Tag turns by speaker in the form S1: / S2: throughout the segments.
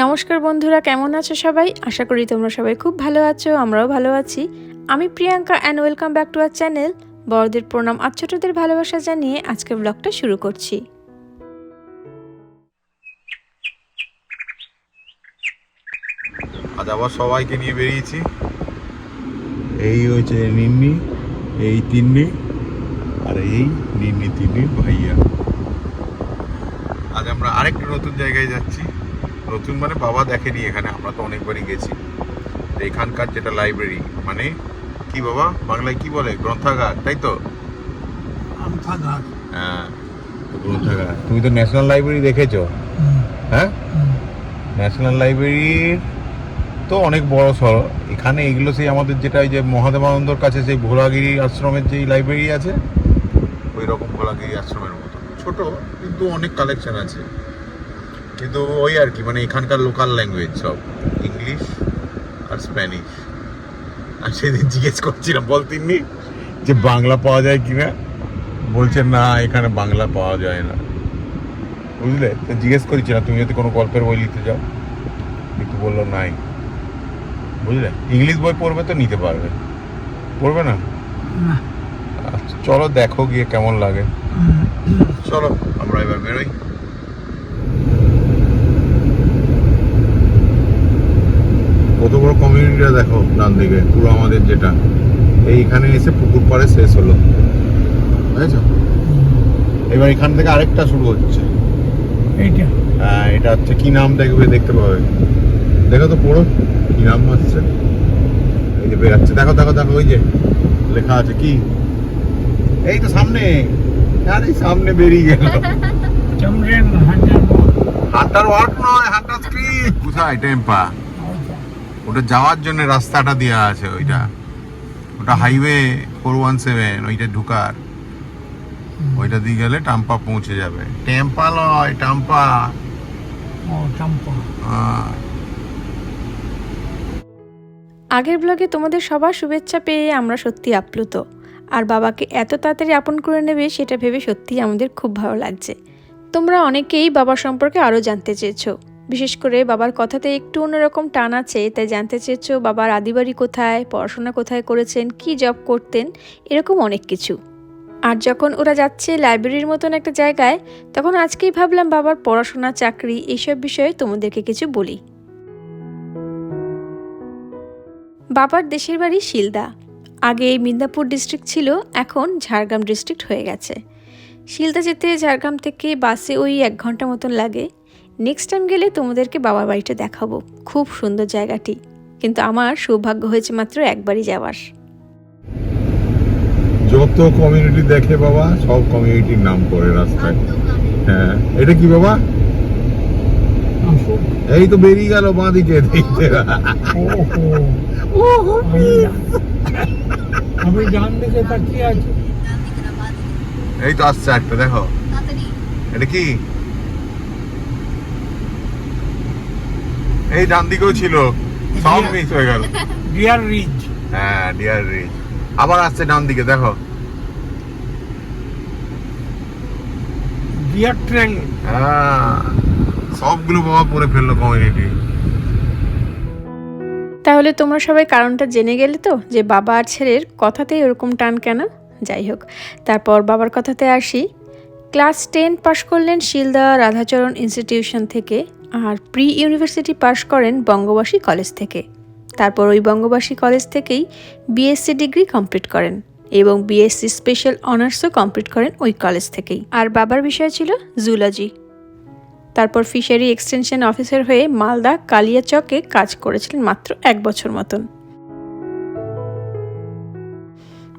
S1: নমস্কার বন্ধুরা, কেমন আছো সবাই? আশা করি তোমরা সবাই খুব ভালো আছো, আমরাও ভালো আছি। আমি Priyanka and welcome back to our channel বড়দের প্রণাম আর ছোটদের ভালোবাসা জানিয়ে আজকের ব্লগটা শুরু করছি।
S2: আজ আবার সবাইকে নিয়ে বেরিয়েছি। এই হচ্ছে নিন্নি এই তিন্নি আর এই নিন্নি তিন্নির ভাইয়া। আজ আমরা আরেকটা নতুন জায়গায় যাচ্ছি। নতুন মানে বাবা দেখেনি এখানে আমরা তো অনেকবারই গেছি। এখানকার যেটা লাইব্রেরি মানে কি বাবা? বাংলায় কি বলে? গ্রন্থাগার তাই তো? হ্যাঁ গ্রন্থাগার। তুমি তো ন্যাশনাল লাইব্রেরি দেখেছ? হ্যাঁ? ন্যাশনাল লাইব্রেরির তো অনেক বড় সড় এখানে এগুলো সেই আমাদের যেটা যে মহাদেবানন্দর কাছে সেই ভোলাগিরি আশ্রমের যেই লাইব্রেরি আছে ওই রকম ভোলাগিরি আশ্রমের মতো। ছোট কিন্তু অনেক কালেকশন আছে। কিন্তু ওই আর কি মানে এখানকার লোকাল ল্যাঙ্গুয়েজ সব ইংলিশ আর স্প্যানিশ আর সেদিন জিজ্ঞেস করছিলাম বল তিন্নি যে বাংলা পাওয়া যায় কিনা? বলছেন না এখানে বাংলা পাওয়া যায় না। বুঝলে? তো জিজ্ঞেস করেছিলাম তুমি যদি কোনো গল্পের বই নিতে যাও কিন্তু বলল নাই। বুঝলে? ইংলিশ বই পড়বে তো নিতে পারবে। পড়বে না? আচ্ছা চলো দেখো গিয়ে কেমন লাগে। চলো আমরা এবার বেরোই। কত বড় কমিউনিটিটা দেখো ডান দিকে পুরো আমাদের যেটা। এইখানে এসে পুকুর পাড়ে শেষ হলো। বুঝেছ? এবার এখান থেকে আরেকটা শুরু হচ্ছে।
S3: এইটা।
S2: হ্যাঁ এটা হচ্ছে কি নাম দেখবে দেখতে পাবে। দেখো তো পড়ো কি নাম আসছে এই যে বেরাচ্ছে। দেখো দেখো দেখো ওই যে লেখা আছে কি? এই তো সামনে। আরে সামনে বেরিয়ে গেল। হান্টার ওয়ার্ক নয় হান্টার স্ক্রিপ কোথায় টেম্পা? ওটা যাওয়ার জন্য রাস্তাটা দেওয়া আছে ওইটা। ওটা হাইওয়ে ফোর ওয়ান সেভেন ওইটা ঢুকার। ওইটা দিয়ে গেলে টাম্পা পৌঁছে যাবে। টেম্পা লয় টাম্পা। আহ,
S1: আগের ব্লগে তোমাদের সবার শুভেচ্ছা পেয়ে আমরা সত্যি আপ্লুত। আর বাবাকে এত তাড়াতাড়ি আপন করে নেবে সেটা ভেবে সত্যিই আমাদের খুব ভালো লাগছে। তোমরা অনেকেই বাবার সম্পর্কে আরও জানতে চেয়েছো। বিশেষ করে বাবার কথাতে একটু অন্যরকম টান আছে, তাই জানতে চেয়েছো বাবার আদিবাড়ি কোথায়, পড়াশোনা কোথায় করেছেন, কি জব করতেন, এরকম অনেক কিছু। আর যখন ওরা যাচ্ছে লাইব্রেরির মতন একটা জায়গায়, তখন আজকেই ভাবলাম বাবার পড়াশোনা, চাকরি এইসব বিষয়ে তোমাদেরকে কিছু বলি। বাবার দেশের বাড়ি শিলদা। আগে মিদনাপুর ডিস্ট্রিক্ট ছিল, এখন ঝাড়গ্রাম ডিস্ট্রিক্ট হয়ে গেছে। শিলদা যেতে ঝাড়গ্রাম থেকে বাসে ওই এক ঘণ্টা মতন লাগে। নেক্সট টাইম গেলে তোমাদেরকে বাবার বাড়িটা দেখাবো। খুব সুন্দর জায়গাটি। কিন্তু আমার সৌভাগ্য হয়েছে মাত্র একবারই যাওয়ার।
S2: যত কমিউনিটি দেখে বাবা সব কমিউনিটির নাম করে রাস্তায়। হ্যাঁ এটা কি বাবা? এই তো বেরিয়ে গেল বাঁ দিকে দেখতে
S3: আমি ডান দিকে তাকিয়ে আছি।
S2: এই তো আসছে একটা দেখো। এটা কি? এই ডান দিকেও ছিল। সব মিস হয়ে গেল।
S3: ডিয়ার রিজ
S2: হ্যাঁ ডিয়ার রিচ আবার আসছে ডান দিকে দেখো।
S3: ডিয়ার ট্রেন
S2: হ্যাঁ সবগুলো বাবা পরে ফেলল কমিউনিটি
S1: তাহলে তোমরা সবাই কারণটা জেনে গেলে তো যে বাবা আর ছেলের কথাতেই ওরকম টান কেন? যাই হোক তারপর বাবার কথাতে আসি। ক্লাস টেন পাশ করলেন শিলদা রাধাচরণ ইনস্টিটিউশন থেকে আর প্রি ইউনিভার্সিটি পাশ করেন বঙ্গবাসী কলেজ থেকে। তারপর ওই বঙ্গবাসী কলেজ থেকেই বিএসসি ডিগ্রি কমপ্লিট করেন এবং বিএসসি স্পেশাল অনার্সও কমপ্লিট করেন ওই কলেজ থেকেই। আর বাবার বিষয় ছিল জুলজি তারপর ফিশারি এক্সটেনশন অফিসার হয়ে মালদা কালিয়াচকে কাজ করেছিলেন মাত্র এক বছর মতন।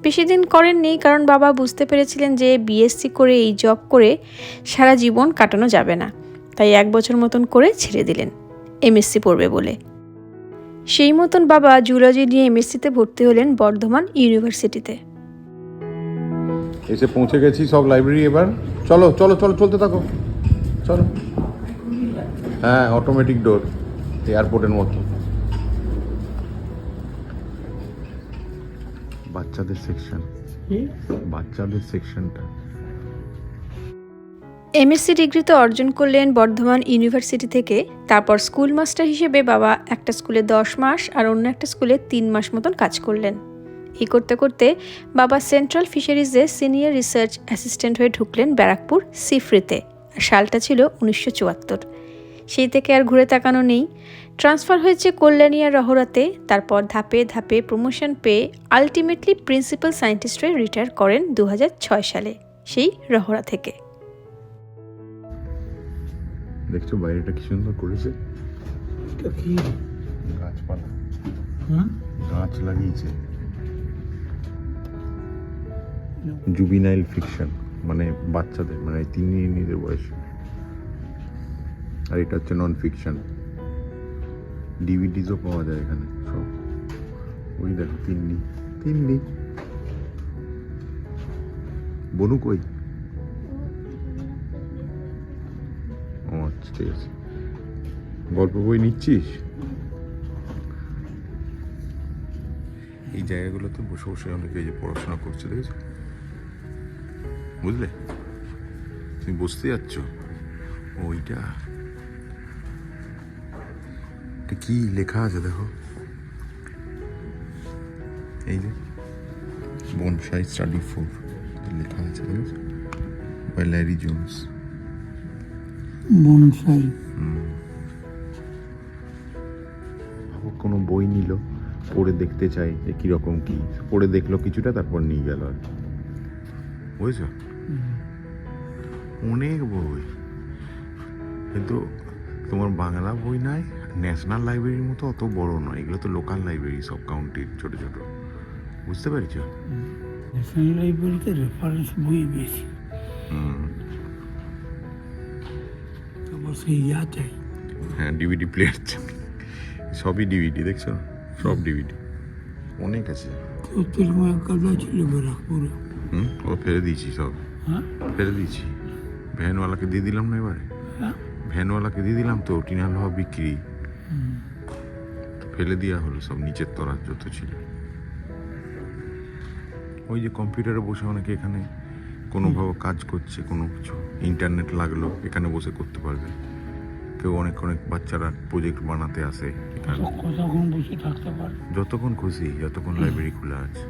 S1: বেশি দিন করেননি, কারণ বাবা বুঝতে পেরেছিলেন যে বিএসসি করে, এই জব করে সারা জীবন কাটানো যাবে না। তাই এক বছর মতন করে ছেড়ে দিলেন এমএসসি পড়বে বলে। সেই মতন বাবা জুলজি নিয়ে এমএসসিতে ভর্তি হলেন বর্ধমান ইউনিভার্সিটিতে।
S2: এসে পৌঁছে গেছি সব লাইব্রেরি এবার। চলো চলো চলো, চলতে থাকো। চলো। হ্যাঁ অটোমেটিক ডোর এয়ারপোর্টের মতো। বাচ্চাদের সেকশন বাচ্চাদের সেকশনটা
S1: এমএসসি ডিগ্রি তো অর্জন করলেন বর্ধমান ইউনিভার্সিটি থেকে তারপর স্কুল মাস্টার হিসেবে বাবা একটা স্কুলে দশ মাস আর অন্য একটা স্কুলে তিন মাস মতন কাজ করলেন। এই করতে করতে বাবা সেন্ট্রাল ফিশারিজে সিনিয়র রিসার্চ অ্যাসিস্ট্যান্ট হয়ে ঢুকলেন ব্যারাকপুর সিফ্রিতে সালটা ছিল উনিশশো চুয়াত্তর। সেই থেকে আর ঘুরে তাকানো নেই। ট্রান্সফার হয়েছে কল্যাণী আর রহরাতে তারপর ধাপে ধাপে প্রমোশন পেয়ে আলটিমেটলি প্রিন্সিপাল সায়েন্টিস্ট হয়ে রিটায়ার করেন দু হাজার ছয় সালে সেই রহরা থেকে।
S2: দেখছ বাইরেটা কি সুন্দর করেছে?
S3: কি?
S2: গাছপালা। গাছ লাগিয়েছে। জুবিনাইল ফিকশন মানে বাচ্চাদের মানে তিন নিজের বয়স। আর এটা হচ্ছে নন ফিকশন ডিভিডিজও পাওয়া যায় এখানে, সব। ওই দেখো, তিন্নি। তিন্নি। বনু কই? ও আচ্ছা ঠিক আছে। গল্প বই নিচ্ছিস? এই জায়গাগুলোতে বসে বসে অনেকে যে পড়াশোনা করছে, দেখেছ? বুঝলে? তুমি বুঝতে যাচ্ছ? ওইটা। কি লেখা আছে দেখো? এই যে বনসাই স্টাডি ফোর লেখা আছে দেখেছ বাই ল্যারি জোন্স
S3: বনসাই
S2: কোনো বই নিল পড়ে দেখতে চাই যে কীরকম কি। পড়ে দেখল কিছুটা তারপর নিয়ে গেল আর কি। বুঝেছ? অনেক বই। কিন্তু তোমার বাংলা বই নাই? ন্যাশনাল লাইব্রেরির মতো অত বড় নয় এগুলো তো লোকাল লাইব্রেরি সব কাউন্টির ছোট ছোট। বুঝতে পেরেছ?
S3: ন্যাশনাল লাইব্রেরিতে রেফারেন্স বই বেশি।
S2: হুম।
S3: তারপর সেই ইয়া চাই।
S2: হ্যাঁ ডিভিডি প্লেয়ার সবই ডিভিডি দেখছ? সব ডিভিডি অনেক আছে।
S3: জ্যোতির্ময় কাদা ছিল ব্যারাকপুরে।
S2: হুম ও ফেলে দিয়েছি সব।
S3: হ্যাঁ?
S2: ফেলে দিয়েছি। ভ্যানওয়ালাকে দিয়ে দিলাম না এবারে?
S3: হ্যাঁ।
S2: ভ্যানওয়ালাকে দিয়ে দিলাম তো টিনাল হওয়া বিক্রি। ফেলে দেওয়া হলো সব নিচের তলার যত ছিল। ওই যে কম্পিউটারে বসে অনেকে এখানে কোনোভাবে কাজ করছে কোনো কিছু ইন্টারনেট লাগল এখানে বসে করতে পারবে। কেউ অনেক অনেক বাচ্চারা প্রজেক্ট বানাতে আসে
S3: বসে থাকতে পারে
S2: যতক্ষণ খুশি যতক্ষণ লাইব্রেরি খোলা আছে।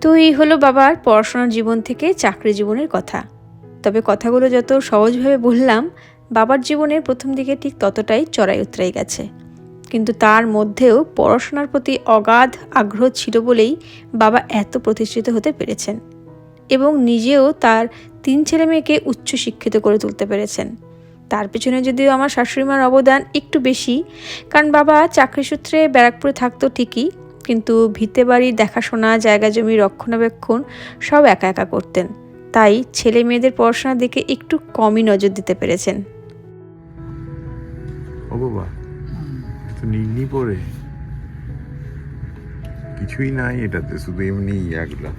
S1: তো এই হলো বাবার পড়াশোনার জীবন থেকে চাকরি জীবনের কথা। তবে কথাগুলো যত সহজভাবে বললাম বাবার জীবনের প্রথম দিকে ঠিক ততটাই চড়াই উতরাই গেছে। কিন্তু তার মধ্যেও পড়াশোনার প্রতি অগাধ আগ্রহ ছিল বলেই বাবা এত প্রতিষ্ঠিত হতে পেরেছেন এবং নিজেও তার তিন ছেলে মেয়েকে উচ্চশিক্ষিত করে তুলতে পেরেছেন। তার পেছনে যদিও আমার শাশুড়িমার অবদান একটু বেশি, কারণ বাবা চাকরি সূত্রে ব্যারাকপুরে থাকতো ঠিকই, কিন্তু ভিতে বাড়ির দেখাশোনা, জায়গা জমি, রক্ষণাবেক্ষণ সব একা একা করতেন। তাই ছেলে মেয়েদের পড়াশোনার দিকে একটু কমই নজর দিতে পেরেছেন।
S2: ও বাবা তো নিগনি পড়ে কিছুই নাই এটাতে শুধু এমনি ইয়াগুলা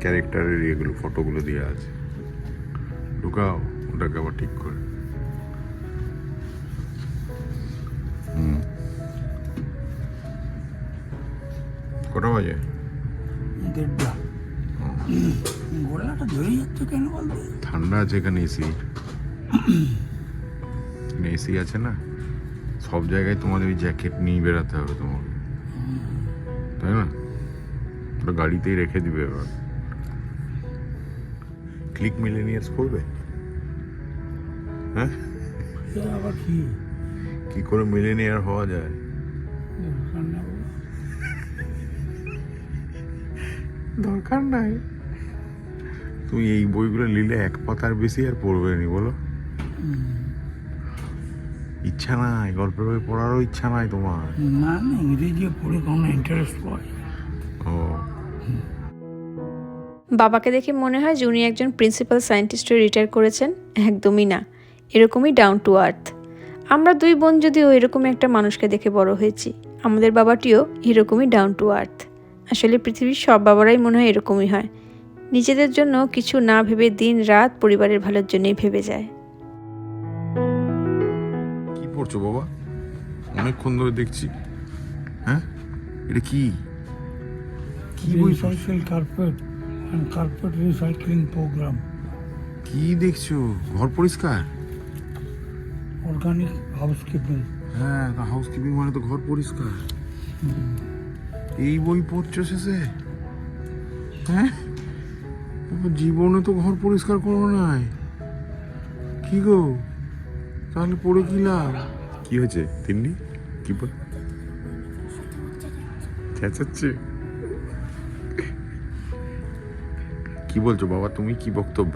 S2: ক্যারেক্টারের ইয়েগুলো ফটোগুলো দেওয়া আছে। ঢুকাও ওটাকে আবার ঠিক করে। হুম। কটা বাজে?
S3: দেড়টা। গোলাটা ধরে যাচ্ছে কেন বলতে?
S2: ঠান্ডা আছে এখানে এসি। এসি আছে না? সব জায়গায় তোমাদের ওই জ্যাকেট নিয়ে বেরাতে হবে তোমার তাই না? ওটা গাড়িতেই রেখে দিবে এবার। ক্লিক মিলেনিয়াস করবে? হ্যাঁ?
S3: আবার কি?
S2: কি করে মিলেনিয়ার হওয়া যায়?
S3: দরকার
S2: দরকার নাই। তুমি এই বইগুলো নিলে এক পাতার বেশি আর পড়বে নি বলো। ইচ্ছা নাই গল্পের বই পড়ারও ইচ্ছা নাই তোমার।
S3: না না ইংরেজি পড়ে কোনো ইন্টারেস্ট পাই
S2: ও।
S1: বাবাকে দেখে মনে হয় যে উনি একজন প্রিন্সিপাল সায়েন্টিস্ট হয়ে রিটায়ার করেছেন। একদমই না এরকমই ডাউন টু আর্থ আমরা দুই বোন যদিও এরকমই একটা মানুষকে দেখে বড় হয়েছি আমাদের বাবাটিও এরকমই ডাউন টু আর্থ আসলে পৃথিবীর সব বাবারাই মনে হয় এরকমই হয়। নিজেদের জন্য কিছু না ভেবে দিন রাত পরিবারের ভালোর জন্যই ভেবে যায়।
S2: পড়ছো বাবা? অনেকক্ষণ ধরে দেখছি। হ্যাঁ? এটা কি? কি বই?
S3: Recycle carpet and carpet recycling programme
S2: কি দেখছ? ঘর পরিষ্কার?
S3: অর্গানিক হাউস কিপিং
S2: হ্যাঁ হাউস কিপিং মানে তো ঘর পরিষ্কার। এই বই পড়ছো শেষে? হ্যাঁ? জীবনে তো ঘর পরিষ্কার করব নাই। কি গো? তাহলে পড়ে কি লাভ কি হয়েছে তিন্নি? কি বল? চেঁচাচ্ছে? কি বলছো বাবা তুমি কি বক্তব্য?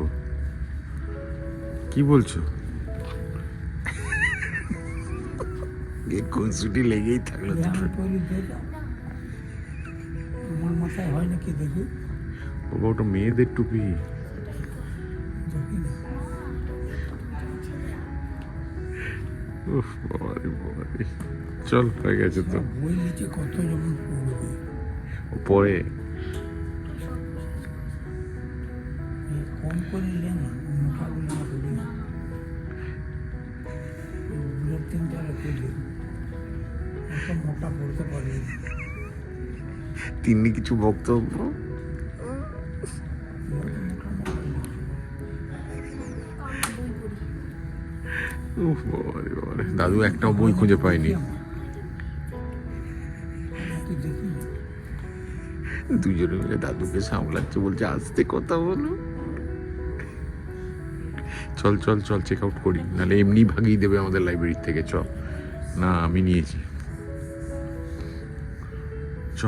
S2: কি বলছো? খুনসুটি লেগেই থাকল
S3: আমার মাথায় হয় নাকি দেখি?
S2: বাবা ওটা মেয়েদের টুপি। উফ বাবারে বাবারে চল হয়ে গেছে তো।
S3: বই নিচে কত পড়বে? কম করে নিলে না মোটাগুলো না। করি না দু তিনটা রেখে মোটা পড়তে পারি না।
S2: কিছু বক্তব্য দাদু একটাও বই খুঁজে পাইনি দুজনে মিলে দাদুকে সামলাচ্ছে বলছে আসতে কথা বলো। চল চল চল চেক আউট করি। নাহলে এমনি ভাগিয়ে দেবে আমাদের লাইব্রেরি থেকে চ। না আমি নিয়েছি। চ।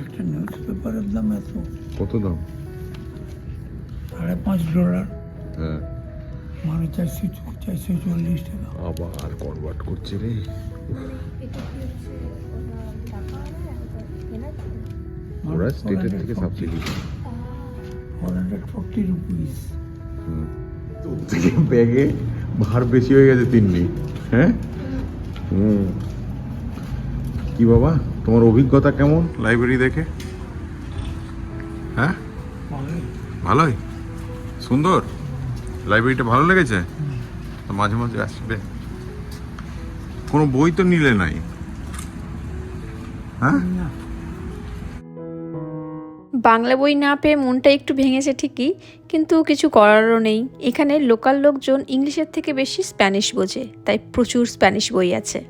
S3: একটা নিউজ পেপারের দাম এত।
S2: কত দাম?
S3: সাড়ে পাঁচ ডলার।
S2: হ্যাঁ।
S3: মানে চারশো চারশো চল্লিশ টাকা।
S2: আবার কনভার্ট করছে রে। ওরা স্টেটের থেকে সাবসিডি
S3: হান্ড্রেড ফোরটি রুপিস
S2: থেকে ব্যাগে ভার বেশি হয়ে গেছে তিন্নি হ্যাঁ? হুম। কি বাবা তোমার অভিজ্ঞতা কেমন লাইব্রেরি দেখে? হ্যাঁ? ভালোই? সুন্দর? লাইব্রেরিটা ভালো লেগেছে? তো মাঝে মাঝে আসবে। কোনো বই তো নিলে নাই। হ্যাঁ?
S1: বাংলা বই না পেয়ে মনটা একটু ভেঙেছে ঠিকই কিন্তু কিছু করারও নেই। এখানে লোকাল লোকজন ইংলিশের থেকে বেশি স্প্যানিশ বোঝে তাই প্রচুর স্প্যানিশ বই আছে।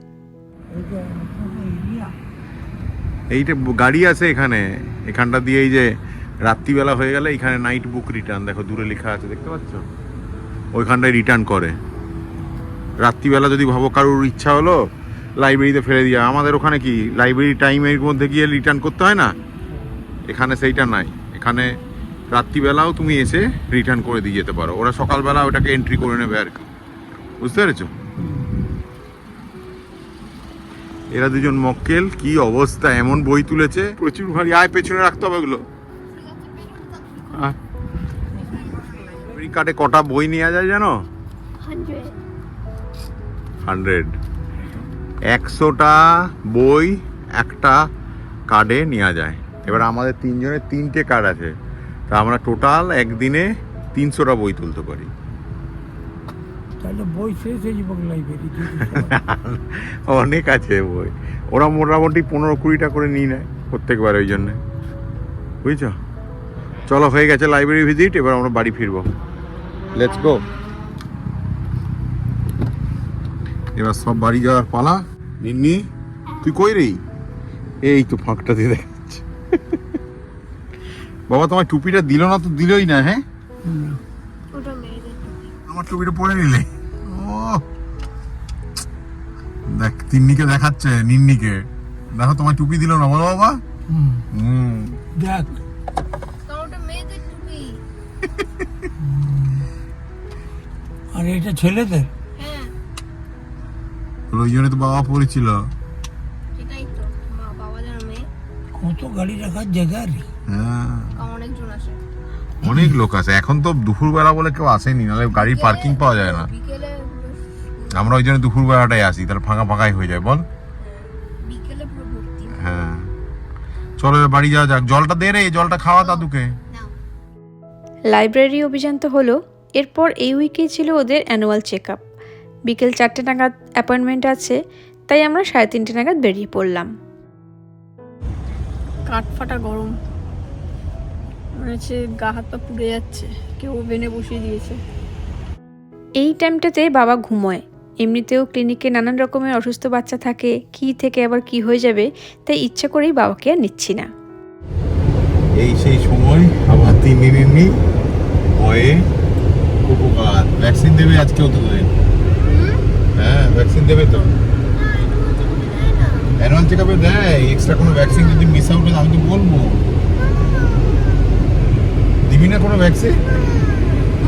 S2: এইটা গাড়ি আছে এখানে। এখানটা দিয়ে এই যে রাত্রিবেলা হয়ে গেলে এখানে নাইট বুক রিটার্ন দেখো দূরে লেখা আছে দেখতে পাচ্ছ? ওইখানটায় রিটার্ন করে। রাত্রিবেলা যদি ভাবো কারোর ইচ্ছা হলো লাইব্রেরিতে ফেলে দিয়ে আমাদের ওখানে কি লাইব্রেরি টাইমের মধ্যে গিয়ে রিটার্ন করতে হয় না? এখানে সেইটা নাই। এখানে রাত্রিবেলাও তুমি এসে রিটার্ন করে দিয়ে যেতে পারো। ওরা সকালবেলা ওটাকে এন্ট্রি করে নেবে আর কি। বুঝতে পেরেছ? এরা দুজন মক্কেল, কি অবস্থা, এমন বই তুলেছে? প্রচুর ভারী। আয়, পেছনে রাখতে হবে ওগুলো। কার্ডে কটা বই নেওয়া যায় জানো? হান্ড্রেড। একশোটা বই একটা কার্ডে নেওয়া যায়। এবার আমাদের তিনজনের তিনটে কার্ড আছে। তা আমরা টোটাল একদিনে তিনশোটা বই তুলতে পারি।
S3: বই শেষ হয়ে লাইব্রেরি
S2: অনেক আছে বই। ওরা মোটামুটি পনেরো কুড়িটা করে নিয়ে নেয় প্রত্যেকবার ওই জন্যে। বুঝছ? চলো হয়ে গেছে লাইব্রেরি ভিজিট এবার আমরা বাড়ি ফিরবো। লেটস গো এবার সব বাড়ি যাওয়ার পালা। নিন্নি তুই কই রে? এই তো ফাঁকটা দিয়ে দেখাচ্ছে। বাবা তোমার টুপিটা দিল না তো দিলই না হ্যাঁ? আমার টুপিটা পরে নিলে। ও। দেখ তিন্নিকে দেখাচ্ছে নিন্নিকে। দেখো তোমার টুপি দিল না। বলো বাবা। হুম।
S3: দেখ। আর এটা ছেলেদের?
S4: হ্যাঁ।
S2: ওই জন্য তো বাবা পড়েছিল
S4: সেটাই তো মা বাবা যেন মেয়ে।
S3: কত গাড়ি রাখার জায়গা রে।
S2: হ্যাঁ।
S4: অনেকজন আসে।
S2: অনেক লোক আছে এখন তো দুপুরবেলা বলে কেউ আসেনি নাহলে গাড়ির পার্কিং পাওয়া যায় না।
S4: বিকেলে
S2: আমরা ওই জন্য দুপুরবেলাটাই আসি তাহলে ফাঁকা ফাঁকাই হয়ে যায় বল।
S4: বিকেলে পুরো ভর্তি।
S2: হ্যাঁ। চলো বাড়ি যাওয়া যাক। জলটা দে রে জলটা খাওয়া দাদুকে।
S1: লাইব্রেরি অভিযান তো হলো। এরপর এই উইকেই ছিল ওদের অ্যানুয়াল চেক আপ বিকেল চারটে নাগাদ অ্যাপয়েন্টমেন্ট আছে তাই আমরা সাড়ে তিনটে নাগাদ বেরিয়ে পড়লাম। কাঠফাটা গরম। মনে হচ্ছে গা হাত পা পুড়ে যাচ্ছে কেউ ওভেনে বসিয়ে দিয়েছে। এই টাইমটাতে বাবা ঘুমোয়। এমনিতেও ক্লিনিকে নানান রকমের অসুস্থ বাচ্চা থাকে কি থেকে আবার কি হয়ে যাবে তাই ইচ্ছা করেই বাবাকে আর নিচ্ছি না।
S2: এই সেই সময় আবার তিন দিনের উপকার ভ্যাকসিন দেবে আজকেও তো তোদের হ্যাঁ ভ্যাকসিন দেবে তো। অ্যানুয়াল চেক আপে দেয় এক্সট্রা কোনো ভ্যাকসিন যদি মিস আউট হয় আমি তো বলব। দিবি না কোনো ভ্যাকসিন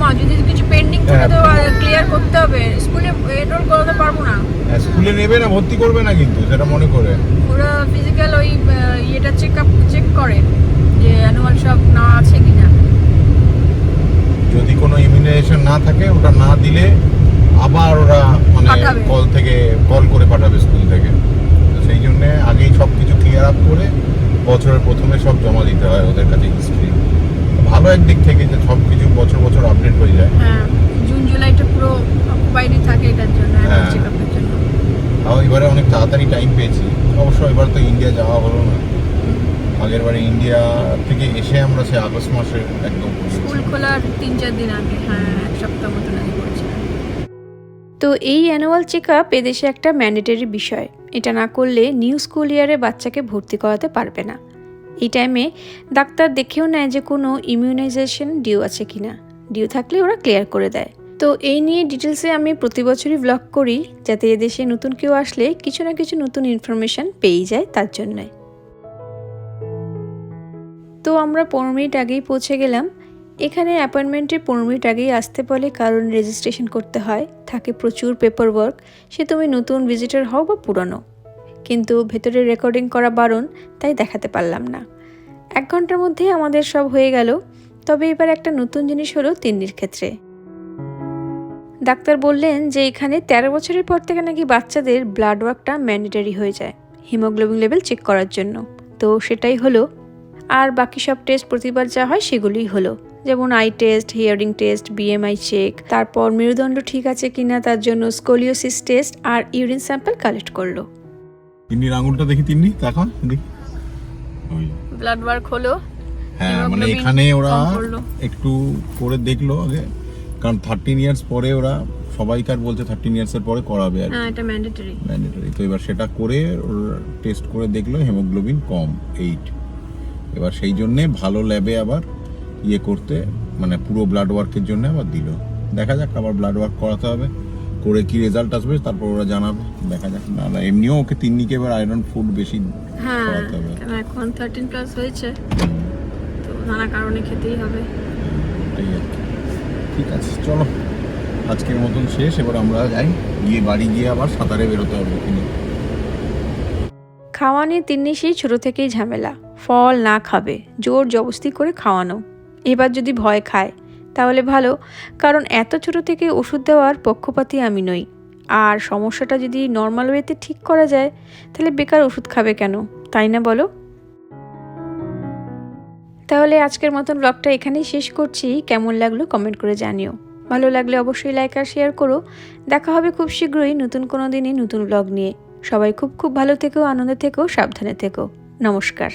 S1: মা যদি কিছু পেন্ডিং
S2: থাকে তো
S1: ক্লিয়ার করতে হবে। স্কুলে এনরোল করাতে পারব না।
S2: স্কুলে নেবে না ভর্তি করবে না কিন্তু সেটা মনে করে।
S1: ওরা ফিজিক্যাল ওই ইয়েটা চেক আপ চেক করে যে অ্যানুয়াল সব না আছে কিনা।
S2: যদি কোনো ইমিউনাইজেশন না থাকে ওটা না দিলে আবার ওরা মানে। কল থেকে কল করে পাঠাবে স্কুল থেকে। তো সেই জন্যে আগেই সব কিছু ক্লিয়ার আপ করে বছরের প্রথমে সব জমা দিতে হয় ওদের কাছে হিস্ট্রি ভালো একদিক থেকে যে সব কিছু বছর বছর আপডেট হয়ে যায়।
S1: হ্যাঁ জুন জুলাইটা পুরো অকুপাইডই থাকে এটার জন্য
S2: হ্যাঁ। এবারে অনেক তাড়াতাড়ি টাইম পেয়েছি। অবশ্য এবার তো ইন্ডিয়া যাওয়া হলো না। আগের বারে ইন্ডিয়া থেকে এসে আমরা সে আগস্ট মাসে একদম
S1: স্কুল খোলার তিন চার দিন আগে হ্যাঁ এক সপ্তাহ মতন আগে করেছিলাম। তো এই অ্যানুয়াল চেক আপ এদেশে একটা ম্যান্ডেটরি বিষয়। এটা না করলে নিউ স্কুল ইয়ারে বাচ্চাকে ভর্তি করাতে পারবে না। এই টাইমে ডাক্তার দেখেও নেয় যে কোনো ইমিউনাইজেশন ডিউ আছে কি না ডিউ থাকলে ওরা ক্লিয়ার করে দেয়। তো এই নিয়ে ডিটেলসে আমি প্রতি বছরই ব্লগ করি যাতে এদেশে নতুন কেউ আসলে কিছু না কিছু নতুন ইনফরমেশন পেয়েই যায় তার জন্যই তো আমরা পনেরো মিনিট আগেই পৌঁছে গেলাম। এখানে অ্যাপয়েন্টমেন্টের পনেরো মিনিট আগেই আসতে বলে কারণ রেজিস্ট্রেশন করতে হয়। থাকে প্রচুর পেপার ওয়ার্ক সে তুমি নতুন ভিজিটার হও বা পুরনো। কিন্তু ভেতরে রেকর্ডিং করা বারণ, তাই দেখাতে পারলাম না। এক ঘণ্টার মধ্যেই আমাদের সব হয়ে গেল। তবে এবার একটা নতুন জিনিস হলো তিন্নির ক্ষেত্রে। ডাক্তার বললেন যে এখানে তেরো বছরের পর থেকে নাকি বাচ্চাদের ব্লাড ওয়ার্কটা ম্যান্ডেটারি হয়ে যায় হিমোগ্লোবিন লেভেল চেক করার জন্য। তো সেটাই হলো আর বাকি সব টেস্ট প্রতিবার যা হয় সেগুলোই হলো। যেমন eye test hearing test BMI check তারপর মেরুদণ্ড ঠিক আছে কিনা তার জন্য স্কোলিওসিস টেস্ট আর ইউরিন স্যাম্পল কালেক্ট করল।
S2: তিন্নির আঙুলটা দেখি তিন্নি দেখা দেখি ওই
S1: ব্লাড ওয়ার্ক হলো।
S2: হ্যাঁ মানে এখানে ওরা
S1: করল।
S2: একটু করে দেখল আগে কারণ থার্টিন ইয়ার্স পরে ওরা সবাইকার বলছে থার্টিন ইয়ার্স এর পরে করাবে আর
S1: হ্যাঁ এটা ম্যান্ডেটরি
S2: ম্যান্ডেটরি তো এবার সেটা করে ওর টেস্ট করে দেখল হেমোগ্লোবিন কম এইট এবার সেই জন্যে ভালো ল্যাবে আবার ইয়ে করতে মানে পুরো ব্লাড ওয়ার্কের জন্য আবার দিল। দেখা যাক আবার ব্লাড ওয়ার্ক করাতে হবে। করে কি রেজাল্ট আসবে তারপর ওরা জানাবে। দেখা যাক না না এমনিও ওকে তিন্নিকে এবার আয়রন ফুড বেশি
S1: হ্যাঁ
S2: হবে।
S1: এখন থার্টিন প্লাস হয়েছে। তো নানা কারণে খেতেই হবে।
S2: ঠিক আছে চলো। আজকের মতন শেষ। এবার আমরা যাই। গিয়ে বাড়ি গিয়ে আবার সাঁতারে বেরোতে হবে
S1: খাওয়া নিয়ে তিন্নি সেই ছোটো থেকেই ঝামেলা। ফল না খাবে, জোর জবস্তি করে খাওয়ানো। এবার যদি ভয় খায়, তাহলে ভালো, কারণ এত ছোট থেকে ওষুধ দেওয়ার পক্ষপাতী আমি নই। আর সমস্যাটা যদি নর্মাল ওয়েতে ঠিক করা যায়, তাহলে বেকার ওষুধ খাবে কেন, তাই না বলো? তাহলে আজকের মতন ব্লগটা এখানেই শেষ করছি। কেমন লাগল কমেন্ট করে জানিও। ভালো লাগলে অবশ্যই লাইক আর শেয়ার করো। দেখা হবে খুব শীঘ্রই নতুন কোনো দিনই নতুন ব্লগ নিয়ে। সবাই খুব খুব ভালো থেকো, আনন্দে থেকো, সাবধানে থেকো। নমস্কার।